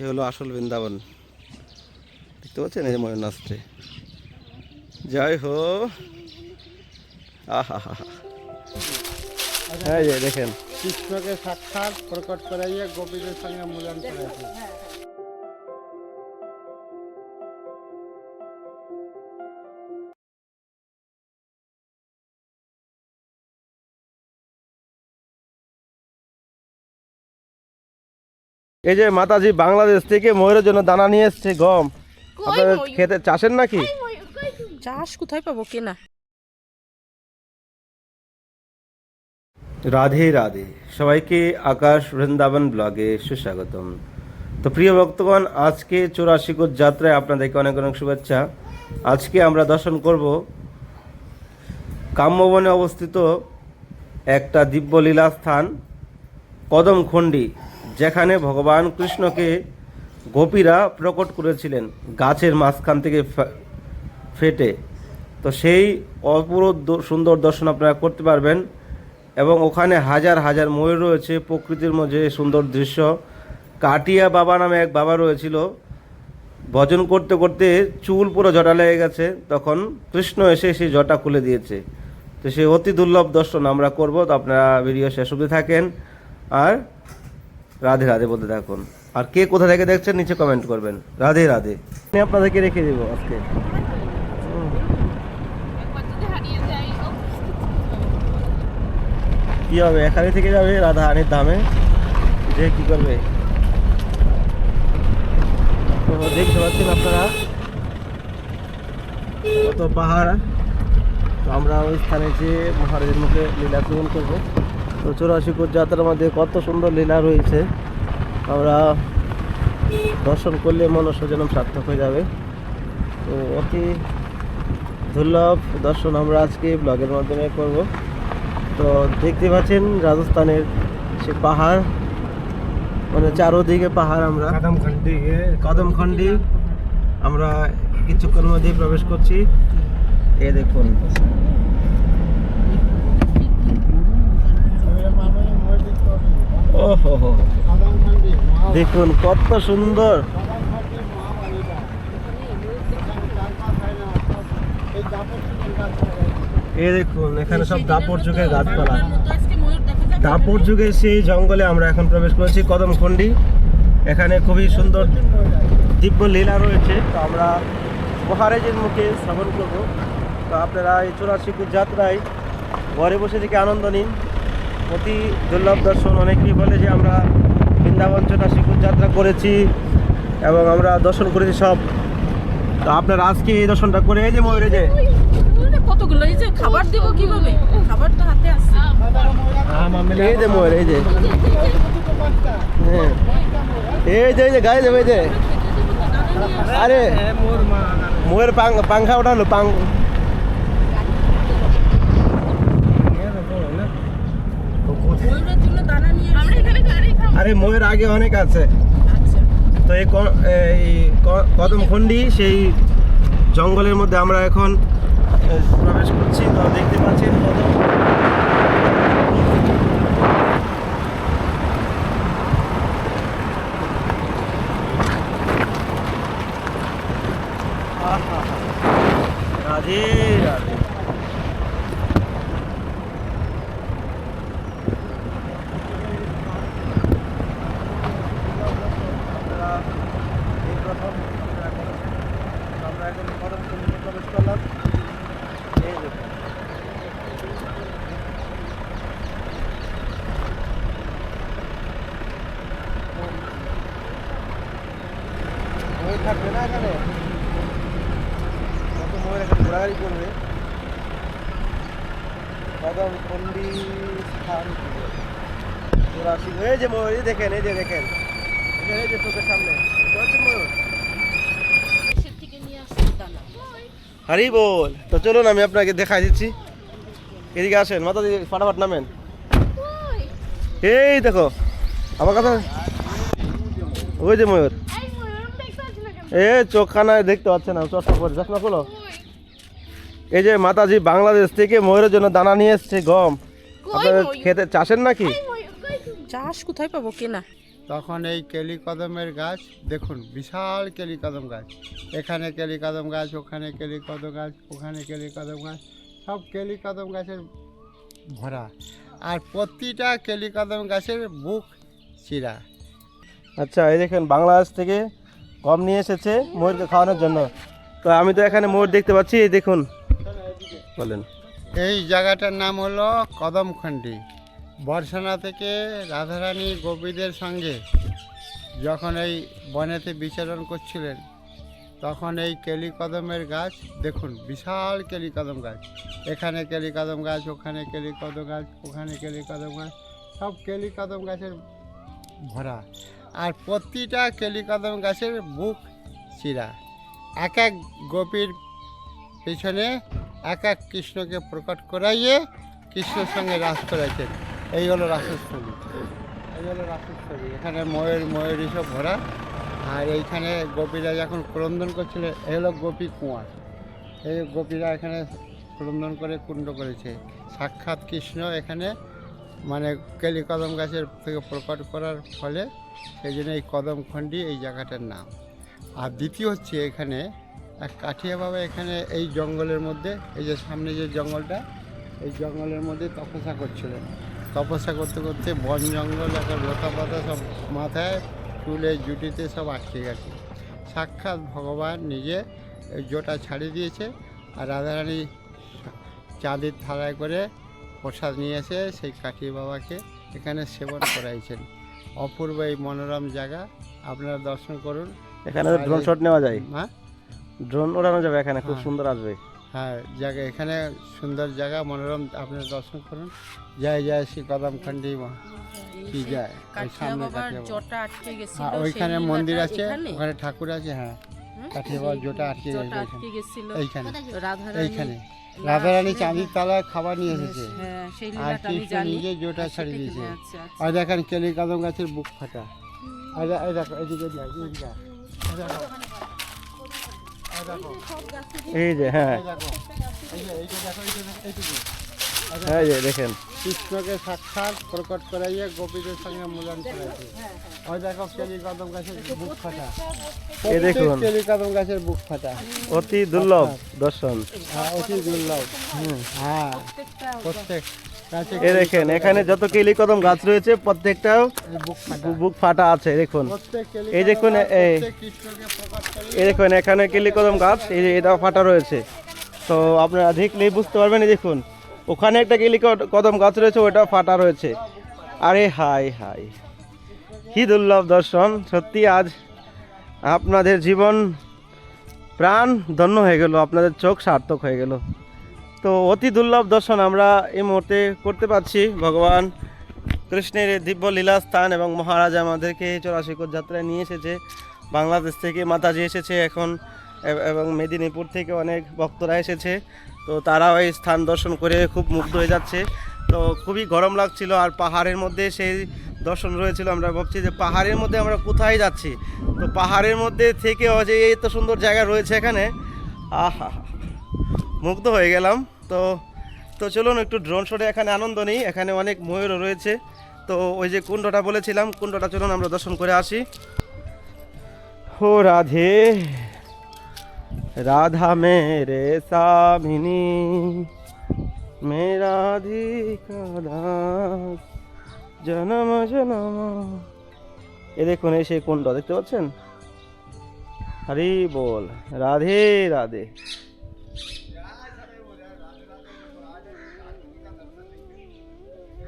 এ হলো আসল বৃন্দাবন। দেখতে পাচ্ছেন এই ময়ূর নাচতে যাই হো। আহা, হা হ্যাঁ দেখেন। কৃষ্ণকে সাক্ষাৎ প্রকট করাইয়া গোপীদের সঙ্গে মূল্যায়ন করেছে এই যে মাতাজি বাংলাদেশ থেকে ময়ূরের জন্য দানা নিয়ে এসছে গম। আপনাদের খেতে চাষের নাকি? চাষ কোথায় পাবো কেনা? রাধে রাধে। সবাইকে আকাশ বৃন্দাবন ব্লগে সুস্বাগতম। তো প্রিয় ভক্তগণ আজকে চৌরাশি কোট যাত্রায় আপনাদেরকে অনেক অনেক শুভেচ্ছা। আজকে আমরা দর্শন করব কাম্যবনে অবস্থিত একটা দিব্য লীলা স্থান কদমখণ্ডী যেখানে ভগবান কৃষ্ণকে গোপীরা প্রকট করেছিলেন গাছের মাঝখান থেকে ফেটে। তো সেই অপূর্ব দ- সুন্দর দর্শন আপনারা করতে পারবেন এবং ওখানে হাজার হাজার ময়ূর রয়েছে প্রকৃতির মধ্যে সুন্দর দৃশ্য। কাটিয়া বাবা নামে এক বাবা রয়েছিল। ভজন করতে করতে চুল পুরো জটা লেগে গেছে। তখন কৃষ্ণ এসে সেই জটা খুলে দিয়েছে। তো সেই অতি দুর্লভ দর্শন আমরা করব। তো আপনারা ভিডিও শেষ অবধি থাকেন। আর রাধে রাধে বলতে থাকুন। আর কে কোথা থেকে দেখছেন, নিচে কমেন্ট করবেন। রাধে রাধে। আমি আপনাদেরকে রেখে দেবো আজকে। কি হবে, এখানে থেকে যাবে রাধা হানির দামে যে কি করবে? দেখতে পাচ্ছেন আপনারা, কত পাহাড়। তো আমরা ওই স্থানে যে মহারাজের মুখে লীলা করব। তো চৌরাশি কোট যাত্রার মধ্যে কত সুন্দর লীলা রয়েছে। আমরা দর্শন করলে মনস্য যেন সার্থক হয়ে যাবে। তো অতি দুর্লভ দর্শন আমরা আজকে ব্লগের মাধ্যমে করব। তো দেখতে পাচ্ছেন রাজস্থানের সে পাহাড় মানে চারোদিকে পাহাড় আমরা। কদম খন্ডি কদমখণ্ডি আমরা কিছুক্ষণ মধ্যেই প্রবেশ করছি। এ দেখুন। দেখুন, কত সুন্দর। এ দেখুন, এখানে সব দাপর যুগের গাছপালা। দাপর যুগের সেই জঙ্গলে আমরা এখন প্রবেশ করেছি কদমখণ্ডি এখানে খুবই সুন্দর দিব্য লীলা রয়েছে। তো আমরা মহারাজের মুখে শ্রবণ করব। তো আপনারা এই চৌরাশি যাত্রায় ঘরে বসে থেকে আনন্দ নিন। অতি দুর্লভ দর্শন অনেকেই বলে যে আমরা বৃন্দাবন চৌরাশি শিখুর যাত্রা করেছি এবং আমরা দর্শন করেছি সব। তো আপনারা আজকে এই দর্শনটা করে এই যে ময়ূরে যে। কতগুলো? এই যে খাবার দেবো কীভাবে? খাবার তো হাতে আসছে এই যে ময়ূর এই যে। হ্যাঁ। এই যে এই যে গায়ে দেবে এই যে। আরে ময়ূর পাং পাংখা ওঠালো পাং ময়ূরের জন্য দানা নিয়ে আমরা এখানে গাড়ি খাব আরে ময়ের আগে অনেক আছে। আচ্ছা। তো এই ক- এই ক- কদমখণ্ডি সেই জঙ্গলের মধ্যে আমরা এখন প্রবেশ করছি। তো দেখতে পাচ্ছেন কদম আহা! রাধে রাধে আপনারা এই প্রথম যাত্রা করেছেন। আমরা এখন কদম কুণ্ডে প্রবেশ করলাম এই দেখুন। ময়ূর থাকবে না এখানে কত ময়ূর এখানে ঘোরাঘুরি করবে কদম কুণ্ডি স্থান চৌরাশি এই যে ময়ূর এই দেখেন এই যে দেখেন। এই যে- চোখের সামনে। হারি বল। তো চলুন আমি আপনাকে দেখাই দিচ্ছি। এদিকে আসেন মাথা দিয়ে ফাটাফাট নামেন। এই দেখো আমার কথা ওই যে ময়ূর। এ চোখখানা দেখতে পাচ্ছে না চশমা পরে চশমা খোলো। এই যে মাতাজি বাংলাদেশ থেকে ময়ূরের জন্য দানা নিয়ে এসছে গম। আপনাদের খেতে চাষের নাকি? চাষ কোথায় পাবো কেনা? তখন এই কেলি কদমের গাছ দেখুন বিশাল কেলি কদম গাছ। এখানে কেলি কদম গাছ ওখানে কেলি কদম গাছ ওখানে কেলি কদম গাছ সব কেলি কদম গাছের ভরা। আর প্রতিটা কেলি কদম গাছের বুক চিরা। আচ্ছা এই দেখেন বাংলাদেশ থেকে কম নিয়ে এসেছে ময়ূরকে খাওয়ানোর জন্য। তো আমি তো এখানে ময়ূর দেখতে পাচ্ছি এই দেখুন। বলেন। এই জায়গাটার নাম হলো কদমখণ্ডি। বর্ষনা থেকে রাধারানী গোপীদের সঙ্গে যখন এই বনেতে বিচরণ করছিলেন, তখন এই কেলি কদমের গাছ, দেখুন, বিশাল কেলি কদম গাছ। এখানে কেলি কদম গাছ, ওখানে কেলি কদম গাছ, ওখানে কেলি কদম গাছ, সব কেলি কদম গাছের ভরা। আর প্রতিটা কেলিকদম গাছের বুক চিরা এক এক গোপীর পিছনে এক এক কৃষ্ণকে প্রকট করাইয়ে কৃষ্ণের সঙ্গে রাস করাইছেন। এই হলো রাসস্থলী এই হলো রাসস্থলী এখানে ময়ূর ময়ূর সব ভরা। আর এইখানে গোপীরা যখন ক্রন্দন করছিল এই হলো গোপী কুয়ার। এই গোপীরা এখানে ক্রন্দন করে কুণ্ড করেছে। সাক্ষাৎ কৃষ্ণ এখানে মানে কেলি কদম গাছের থেকে প্রকট করার ফলে সেই জন্য এই কদমখণ্ডি এই জায়গাটার নাম। আর দ্বিতীয় হচ্ছে এখানে এক কাঠিয়া বাবা এখানে এই জঙ্গলের মধ্যে, এই যে সামনে যে জঙ্গলটা, এই জঙ্গলের মধ্যে তপস্যা করছিলেন। তপস্যা করতে করতে বন জঙ্গল একটা লতা পাতা সব মাথায় চুলে জুটিতে সব আটকে গেছে। সাক্ষাৎ ভগবান নিজে এই জোটা ছাড়িয়ে দিয়েছে আর রাধারানী চাঁদের থালায় করে প্রসাদ নিয়ে এসে সেই কাঠিয়া বাবাকে এখানে সেবন করাইছেন। অপূর্ব এই মনোরম জায়গা আপনারা দর্শন করুন। এখানে ড্রোন শট নেওয়া যায়। হ্যাঁ? ড্রোন ওড়ানো যাবে এখানে খুব হ্যাঁ। সুন্দর আসবে। হ্যাঁ জায়গা এখানে সুন্দর জায়গা মনোরম আপনারা দর্শন করুন। জয় জয় শ্রী কদমখণ্ডী মা। কি যায়? সামনে হ্যাঁ ওইখানে মন্দির আছে ওখানে ঠাকুর আছে হ্যাঁ? কাঠিয়া বাবার জোটা আটকে গেছে গেছিল। এইখানে। রাধারানী এইখানে। রাধারানী চাঁদির তলায় খাবার নিয়ে এসেছে। হ্যাঁ আর কৃষ্ণ নিজে জোটা আর ছাড়িয়ে দিয়েছে। আচ্ছা, আচ্ছা। আর দেখেন কেলি কদম গাছের বুক ফাটা। আর দেখো এদিকে এদিকে। এই যে হ্যাঁ। এই যে, দেখেন। কৃষ্ণকে সাক্ষাৎ প্রকট করাইয়ে গোপীদের সঙ্গে মিলন করেছে ওই দেখো কেলি কদম গাছের বুক ফাটা। এই দেখুন। কেলি কদম গাছের বুক ফাটা। অতি দুর্লভ দর্শন। হ্যাঁ, অতি দুর্লভ। হ্যাঁ। প্রত্যেক এই দেখেন এখানে যত কেলি কদম গাছ রয়েছে প্রত্যেকটা বুক ফাটা। আছে দেখুন। এই দেখুন, এই- দেখুন এখানে কেলি কদম গাছ এই যে এটাও ফাটা রয়েছে। তো আপনারা দেখলেই বুঝতে পারবেন এই দেখুন ওখানে একটা কেলি কদম গাছ রয়েছে ওটাও ফাটা রয়েছে। আরে হাই হাই কি দুর্লভ দর্শন সত্যি আজ আপনাদের জীবন প্রাণ ধন্য হয়ে গেল আপনাদের চোখ সার্থক হয়ে গেল। তো অতি দুর্লভ দর্শন আমরা এই মুহূর্তে করতে পারছি। ভগবান কৃষ্ণের দিব্য লীলা স্থান এবং মহারাজ আমাদেরকে চৌরাশিকর যাত্রায় নিয়ে এসেছে। বাংলাদেশ থেকে মাতাজি এসেছে এখন, এবং মেদিনীপুর থেকে অনেক ভক্তরা এসেছে। তো তারাও এই স্থান দর্শন করে খুব মুগ্ধ হয়ে যাচ্ছে। তো খুবই গরম লাগছিল আর পাহাড়ের মধ্যে সেই দর্শন রয়েছিল। আমরা ভাবছি যে পাহাড়ের মধ্যে আমরা কোথায় যাচ্ছি? তো পাহাড়ের মধ্যে থেকেও যে এই তো সুন্দর জায়গা রয়েছে এখানে। আহা। মুগ্ধ হয়ে গেলাম। তো তো চলুন একটু ড্রোন শটে এখানে আনন্দ নেই, এখানে অনেক ময়ূরও রয়েছে। তো ওই যে কুণ্ডটা বলেছিলাম, কুণ্ডটা চলুন আমরা দর্শন করে আসি। হো রাধে, রাধা মে রে সামিনী মেরাধিকা দাস, জনম জনম। এ দেখুন, এই সেই কুণ্ড, দেখতে পাচ্ছেন? হরি বল, রাধে রাধে।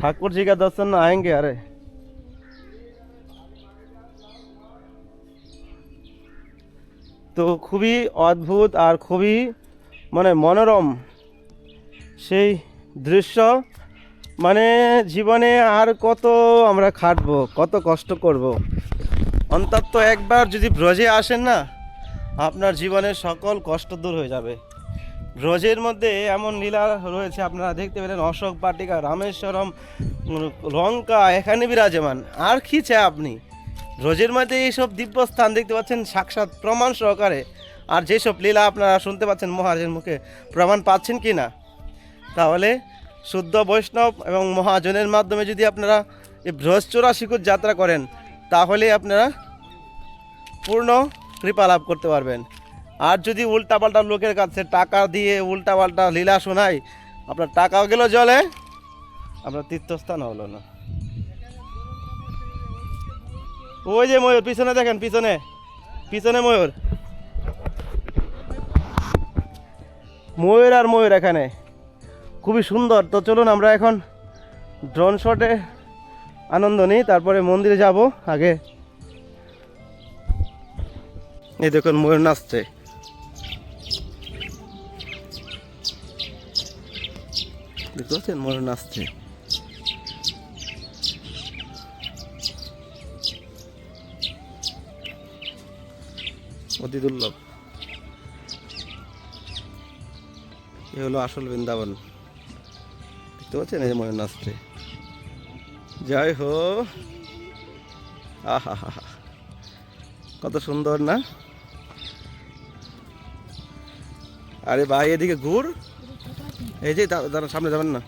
ठाकुर जी का दर्शन आएंगे अरे তো খুবই অদ্ভুত আর খুবই মানে মনোরম সেই দৃশ্য মানে জীবনে আর কত আমরা খাটবো কত কষ্ট করব। অন্তত একবার যদি ব্রজে আসেন না আপনার জীবনের সকল কষ্ট দূর হয়ে যাবে ব্রজের মধ্যে এমন লীলা রয়েছে, আপনারা দেখতে পেলেন অশোক বাটিকা রামেশ্বরম লঙ্কা, এখানে বিরাজমান। আর কি চায় আপনি? ব্রজের মধ্যে এইসব দিব্য স্থান দেখতে পাচ্ছেন, সাক্ষাৎ প্রমাণ সহকারে। আর যেসব লীলা আপনারা শুনতে পাচ্ছেন, মহারাজের মুখে প্রমাণ পাচ্ছেন কি না? তাহলে শুদ্ধ বৈষ্ণব এবং মহাজনের মাধ্যমে যদি আপনারা এই ব্রজ শিকুর যাত্রা করেন, তাহলে আপনারা পূর্ণ কৃপা লাভ করতে পারবেন। আর যদি উল্টাপাল্টা লোকের কাছে টাকা দিয়ে উল্টাপাল্টা লীলা শোনায়, আপনার টাকাও গেল জলে, আপনার তীর্থস্থান হলো না। ওই যে ময়ূর, পিছনে দেখেন, পিছনে পিছনে ময়ূর। ময়ূর আর ময়ূর এখানে, খুবই সুন্দর। তো চলুন আমরা এখন ড্রোন শটে আনন্দ নিই, তারপরে মন্দিরে যাব আগে। এই দেখুন, ময়ূর নাচছে। দেখতে পাচ্ছেন? ময়ূর নাচছে অতি দুর্লভ এ হলো আসল বৃন্দাবন। দেখতে পাচ্ছেন? এই ময়ূর নাচছে জয় হো। আহা হা। কত সুন্দর না? আরে ভাই, এদিকে ঘুর। এই যে দা- দাঁড়ান সামনে যাবেন না।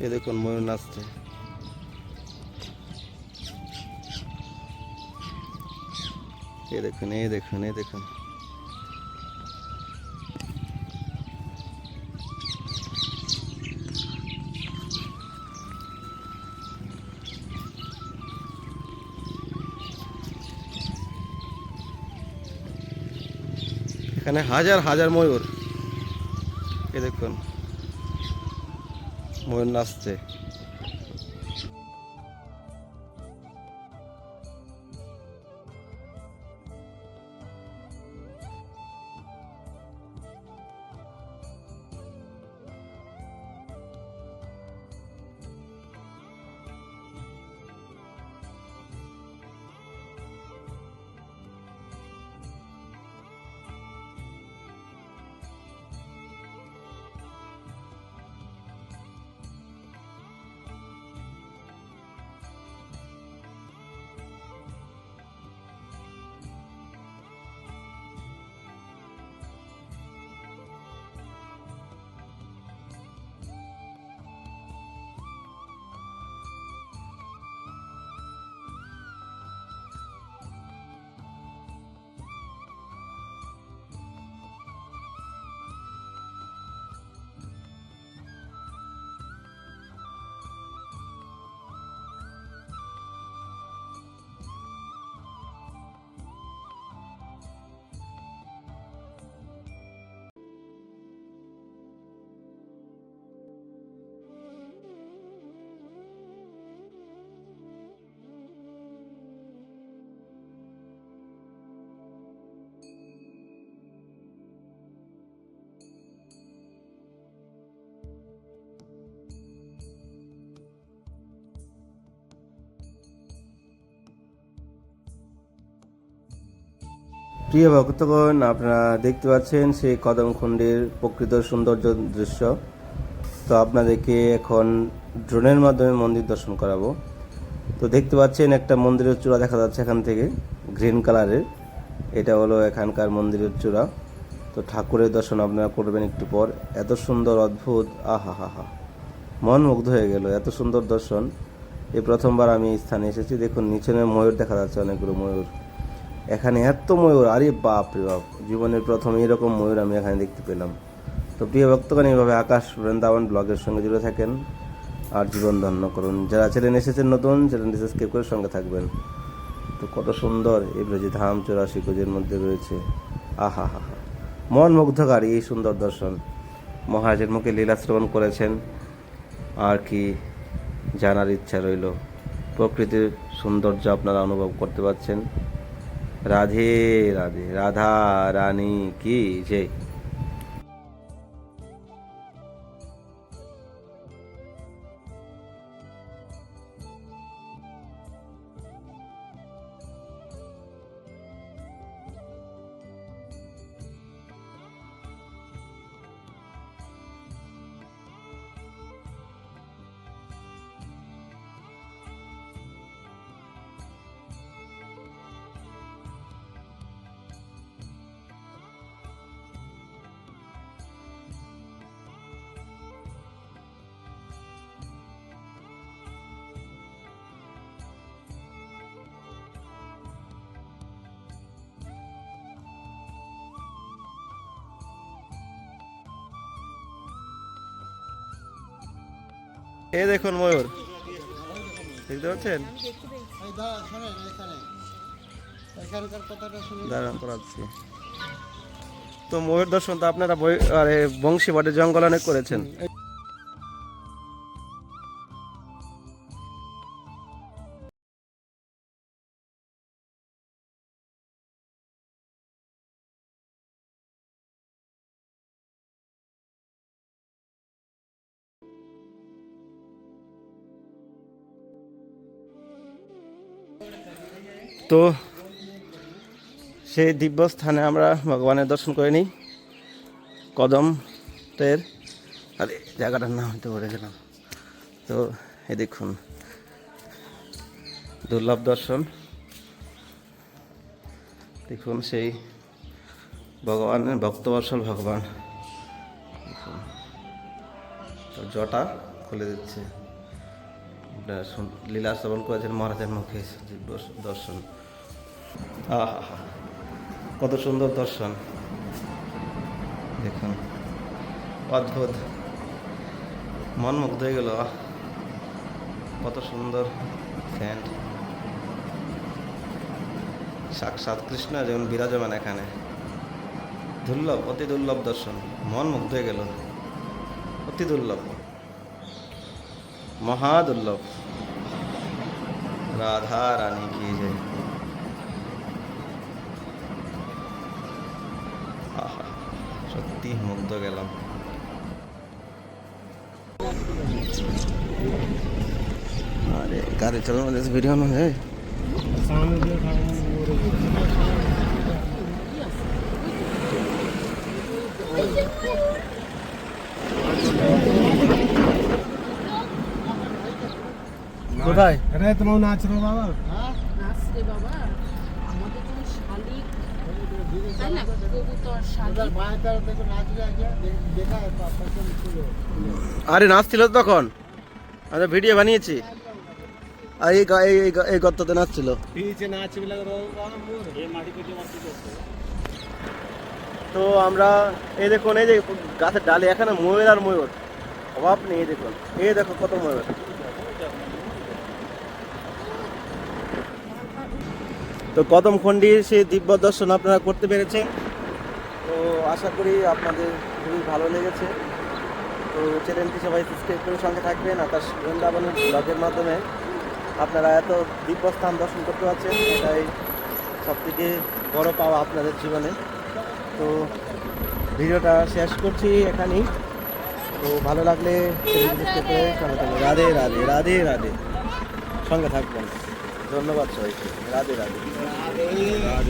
এ দেখুন, ময়ূর নাচছে। এ দেখুন, এই দেখুন এই দেখুন। এখানে হাজার হাজার ময়ূর। এ দেখুন। ময়ূর নাচছে। প্রিয় ভক্তগণ, আপনারা দেখতে পাচ্ছেন সেই কদমখণ্ডের প্রকৃত সৌন্দর্য দৃশ্য। তো আপনাদেরকে এখন ড্রোনের মাধ্যমে মন্দির দর্শন করাবো। তো দেখতে পাচ্ছেন একটা মন্দিরের চূড়া দেখা যাচ্ছে এখান থেকে, গ্রিন কালারের। এটা হলো এখানকার মন্দিরের চূড়া। তো ঠাকুরের দর্শন আপনারা করবেন একটু পর। এত সুন্দর, অদ্ভুত আহা হা হা মন মুগ্ধ হয়ে গেল, এত সুন্দর দর্শন। এই প্রথমবার আমি এই স্থানে এসেছি। দেখুন, নিচে ময়ূর দেখা যাচ্ছে, অনেকগুলো ময়ূর। এখানে এত ময়ূর, আরে বাপ রে বাপ। জীবনের প্রথম এরকম ময়ূর আমি এখানে দেখতে পেলাম। তো প্রিয় ভক্তগণ, এইভাবে আকাশ বৃন্দাবন ব্লগের সঙ্গে জুড়ে থাকেন। আর জীবন ধন্য করুন। যারা চ্যানেল এসেছেন নতুন, চ্যানেলটি সাবস্ক্রাইব করে সঙ্গে থাকবেন। তো কত সুন্দর এই যে ধাম চৌরাশি কোজের মধ্যে রয়েছে। আহা, হা হা। মন মুগ্ধকারী এই সুন্দর দর্শন। মহারাজের মুখে লীলা শ্রবণ করেছেন। আর কি জানার ইচ্ছা রইল। প্রকৃতির সৌন্দর্য আপনারা অনুভব করতে পারছেন। রাধে রাধে রাধা রানী কি যে এই দেখুন ময়ূর। দেখতে পাচ্ছেন? তো ময়ূর দর্শন তো আপনারা বংশী বংশীবাটের জঙ্গল অনেক করেছেন। তো সেই দিব্য স্থানে আমরা ভগবানের দর্শন করে নিই। কদম টের আরে জায়গাটার নাম হয়তো বলে গেলাম। তো এ দেখুন, দুর্লভ দর্শন। দেখুন সেই ভগবানের ভক্তবর্ষল ভগবান। জটা খুলে দিচ্ছে। লীলা শ্রবণ করেছেন মহারাজের মুখে দর্শন। কত সুন্দর দর্শন। দেখুন, অদ্ভুত। মন মুগ্ধ হয়ে গেল কত সুন্দর স্যান্ড সাক্ষাৎ কৃষ্ণ যেমন বিরাজমান এখানে। দুর্লভ, অতি দুর্লভ দর্শন। মন মুগ্ধ হয়ে গেল, অতি দুর্লভ। মহা দুর্লভ। রাধা রানী কি জয় সত্যি মুগ্ধ গেলাম। আরে গাড়ি চালানো যাচ্ছে ভিডিও না কোথায়? রে তোমার নাচ রে বাবা। হ্যাঁ, নাচ রে বাবা। তাই না? কবুতর আরে নাচ ছিল তো তখন? আমরা ভিডিও বানিয়েছি। আর এই এই এই গ- এই গর্ততে নাচ ছিল তো আমরা এই দেখুন এই যে গাছের ডালে এখানে ময়ূর আর ময়ূর। অভাব নেই এই দেখুন। এই দেখো কত ময়ূর। তো কদম কদমখণ্ডির সেই দিব্য দর্শন আপনারা করতে পেরেছেন। তো আশা করি আপনাদের খুবই ভালো লেগেছে। তো চ্যানেলটি সবাই সাবস্ক্রাইব করে সঙ্গে থাকবেন আকাশ বৃন্দাবনের ব্লগের মাধ্যমে আপনারা এত দিব্য স্থান দর্শন করতে পারছেন, এটাই সব থেকে বড় পাওয়া আপনাদের জীবনে। তো ভিডিওটা শেষ করছি এখানেই। তো ভালো লাগলে রাধে রাধে রাধে রাধে। সঙ্গে থাকবেন। ধন্যবাদ সবাইকে। রাধে রাধে।